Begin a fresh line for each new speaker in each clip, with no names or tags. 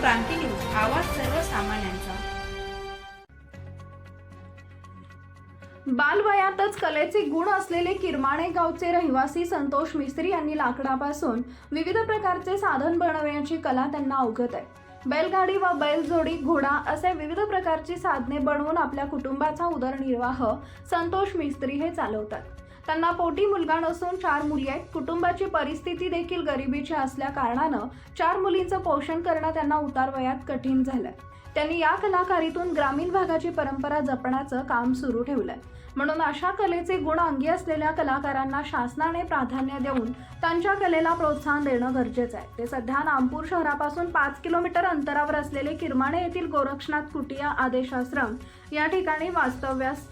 क्रांती news आवाज सर्वसामान्यांचा.
बालवयातच कलेचे गुण असलेले किरमाणे गावचे रहिवासी संतोष मिस्त्री यांनी लाकडापासून विविध प्रकारचे साधन बनवण्याची कला त्यांना अवगत आहे. बैलगाडी व बैलजोडी घोडा असे विविध प्रकारची साधने बनवून आपल्या कुटुंबाचा उदरनिर्वाह संतोष मिस्त्री हे चालवतात. त्यांना पोटी मुलगा नसून चार मुली आहेत. कुटुंबाची परिस्थिती देखील गरिबीची असल्या कारणानं चार मुलींचं पोषण करणं त्यांना उतार वयात कठीण झालंय. त्यांनी या कलाकारीतून ग्रामीण भागाची परंपरा जपण्याचं काम सुरू ठेवलंय. म्हणून अशा कलेचे गुण अंगी असलेल्या कलाकारांना शासनाने प्राधान्य देऊन त्यांच्या कलेला प्रोत्साहन देणं गरजेचं आहे. ते सध्या नामपूर शहरापासून पाच किलोमीटर अंतरावर असलेले किरमाणे येथील गोरक्षनाथ कुटिया आदेशाश्रम या ठिकाणी वास्तव्यास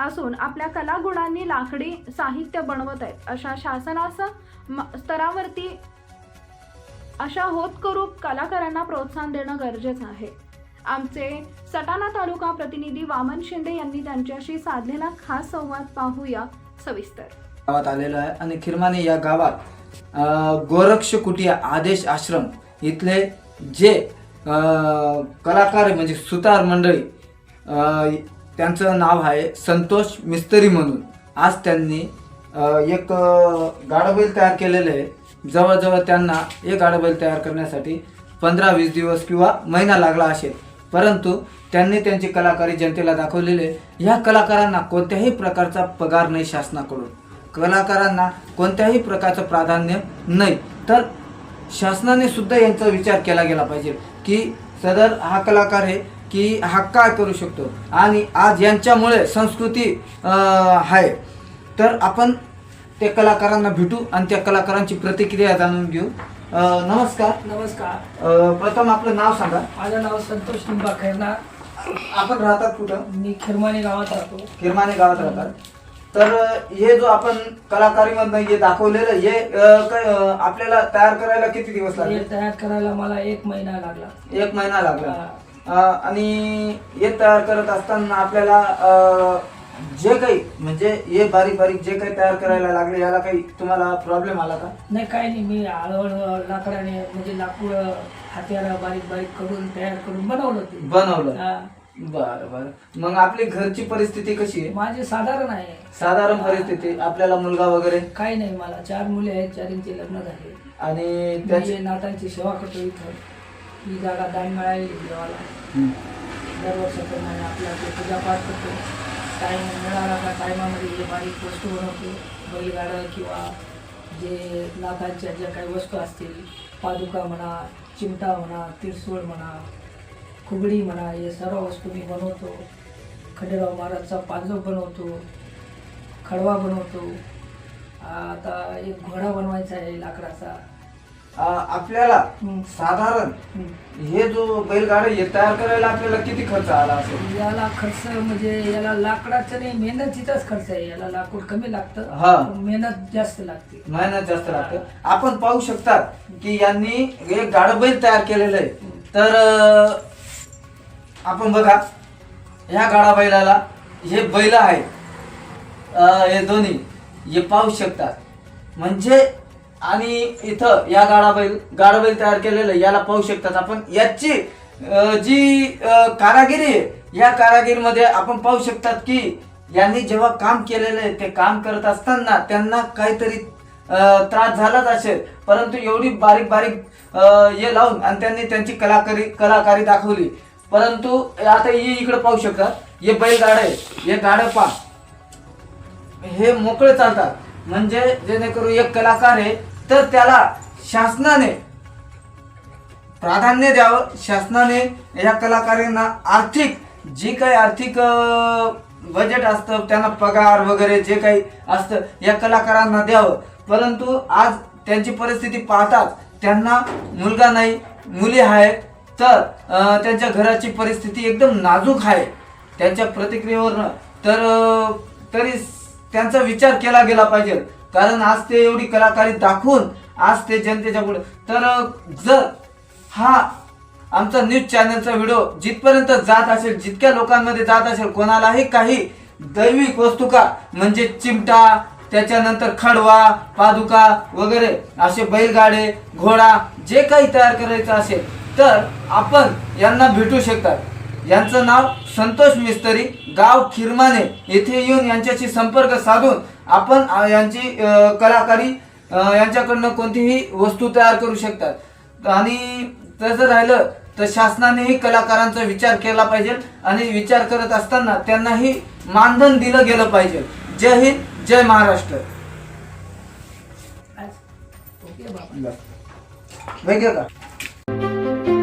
असून आपल्या कलागुणांनी लाकडी साहित्य बनवत आहेत. अशा शासनाचं म- स्तरावरती अशा होतकरू कलाकारांना प्रोत्साहन देणं गरजेचं आहे. आमचे सटाणा तालुका प्रतिनिधी वामन शिंदे यांनी त्यांच्याशी साधलेला खास संवाद पाहूया सविस्तर.
गावात आलेलो आहे. आणि खिरमाने या गावात गोरक्ष कुटिया आदेश आश्रम इथले जे कलाकार म्हणजे सुतार मंडळी त्यांचं नाव आहे संतोष मिस्त्री म्हणून. आज त्यांनी एक गाडबैल तयार केलेलं आहे. जवळजवळ त्यांना एक गाडबैल तयार करण्यासाठी पंधरा वीस दिवस किंवा महिना लागला असेल. परंतु त्यांनी त्यांची कलाकारी जनतेला दाखवलेली आहे. ह्या कलाकारांना कोणत्याही प्रकारचा पगार नाही शासनाकडून. कलाकारांना कोणत्याही प्रकारचं प्राधान्य नाही. तर शासनाने सुद्धा यांचा विचार केला गेला पाहिजे की सदर हा कलाकार हे की हा काय करू शकतो. आणि आज यांच्यामुळे संस्कृती आहे. तर आपण त्या कलाकारांना भेटू आणि त्या कलाकारांची प्रतिक्रिया जाणून घेऊ. नमस्कार.
नमस्कार.
प्रथम आपलं नाव सांगा.
माझं नाव संतोष निंबा खैरनार.
आपण राहतात कुठं?
मी खिरमाने गावात राहतो.
किरमाने गावात राहतात. तर हे जो आपण कलाकारीमधनं हे दाखवलेलं हे आपल्याला तयार करायला किती दिवस लागले?
तयार करायला मला एक महिना लागला.
एक महिना लागला. आणि हे तयार करत असताना आपल्याला जे काही म्हणजे हे बारीक बारीक जे काही तयार करायला लागले याला काही तुम्हाला प्रॉब्लेम आला का?
नाही काही नाही. मी हळूहळू लाकडाने म्हणजे लाकूड हात्याला बारीक बारीक करून तयार करून बनवलं ते.
बनवलं.
हा.
बरं बरं. मग आपली घरची परिस्थिती कशी आहे?
माझे साधारण आहे.
साधारण परिस्थिती आपल्याला मुलगा वगैरे?
काही नाही मला चार मुले आहेत. चारींचे लग्न झाले.
आणि त्याची
नातांची सेवा करतो इथं. ही जागा दान मिळाली देवाला. दरवर्षाप्रमाणे आपला ते पूजापाठ करतो टाईम मिळाला का टायमामध्ये हे बारीक वस्तू बनवतो. बैलगाडं किंवा जे नाथांच्या ज्या काही वस्तू असतील पादुका म्हणा चिमटा म्हणा तिरसोळ म्हणा फुगडी म्हणा हे सर्व वस्तू मी बनवतो. खंडेराव महाराजचा पांजव बनवतो खडवा बनवतो. आता एक घोडा बनवायचा आहे लाकडाचा.
आपल्याला. साधारण
हं.
जो बैलगाडी हे तयार करायला आपल्याला किती खर्च आला असेल?
याला खर्च म्हणजे याला लाकडाचं नाही मेहनतीचाच खर्च आहे. याला लाकूड कमी लागतं
हा.
पण मेहनत जास्त लागते.
मेहनत जास्त लागतं. आपण पाहू शकतात की यांनी एक गाडबैल तयार केलेलं आहे. तर अं, आपण बघा ह्या गाडा बैलाला हे बैल आहेत. अं, हे दोन्ही हे पाहू शकतात. म्हणजे आणि इथं या गाडा बैल गाडा बैल तयार केलेलं याला पाहू शकतात आपण. याची जी कारागिरी आहे या कारागिरीमध्ये आपण पाहू शकतात की यांनी जेव्हा काम केलेलं आहे ते काम करत असताना त्यांना काहीतरी त्रास झालाच असेल. परंतु एवढी बारीक बारीक हे लावून आणि त्यांनी त्यांची कलाकारी कलाकारी दाखवली. परंतु आता ही इकडे पाहू शकतात हे बैलगाड आहे हे गाडं पा हे मोकळे चालतात. म्हणजे जेणेकरून एक कलाकार आहे तर त्याला शासनाने प्राधान्य द्यावं. शासनाने या कलाकारांना आर्थिक जी काही आर्थिक बजेट असतं त्यांना पगार वगैरे जे काही असतं या कलाकारांना द्यावं. परंतु आज त्यांची परिस्थिती पाहताच त्यांना मुलगा नाही मुली आहेत तर त्यांच्या घराची परिस्थिती एकदम नाजूक आहे. त्यांच्या प्रतिक्रियेवरनं. तर तरी त्यांचा विचार केला गेला पाहिजे. कारण आज ते एवढी कलाकारी दाखवून आज ते जनतेच्या पुढे तर जर हा आमचा न्यूज चॅनलचा व्हिडिओ जिथपर्यंत जात असेल जितक्या लोकांमध्ये जात असेल कोणालाही काही दैविक वस्तू का? म्हणजे चिमटा त्याच्यानंतर खडवा पादुका वगैरे असे बैलगाडे घोडा जे काही तयार करायचं असेल तर आपण यांना भेटू शकतात. यांचं नाव संतोष मिस्त्री गाव खिरमाने येथे येऊन यांच्याशी संपर्क साधून आपण यांची कलाकारी यांच्याकडनं कोणतीही वस्तू तयार करू शकतात. आणि तसं राहिलं तर शासनानेही कलाकारांचा विचार केला पाहिजे आणि विचार करत असताना त्यांनाही मानधन दिलं गेलं पाहिजे. जय हिंद जय महाराष्ट्र. वैद्य का?